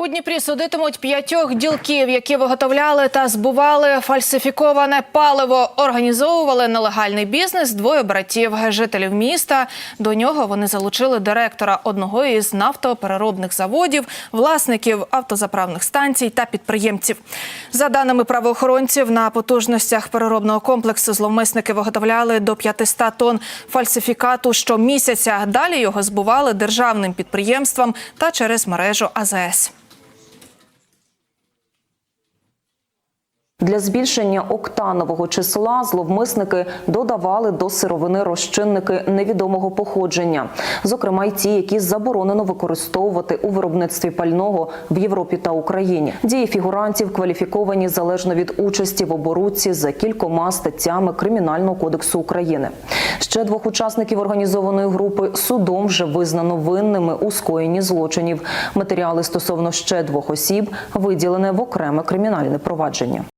У Дніпрі судитимуть п'ятьох ділків, які виготовляли та збували фальсифіковане паливо, організовували нелегальний бізнес двоє братів, жителів міста. До нього вони залучили директора одного із нафтопереробних заводів, власників автозаправних станцій та підприємців. За даними правоохоронців, на потужностях переробного комплексу зловмисники виготовляли до 500 тонн фальсифікату щомісяця. Далі його збували державним підприємствам та через мережу АЗС. Для збільшення октанового числа зловмисники додавали до сировини розчинники невідомого походження, зокрема й ті, які заборонено використовувати у виробництві пального в Європі та Україні. Дії фігурантів кваліфіковані залежно від участі в оборудці за кількома статтями Кримінального кодексу України. Ще двох учасників організованої групи судом вже визнано винними у скоєнні злочинів. Матеріали стосовно ще двох осіб виділене в окреме кримінальне провадження.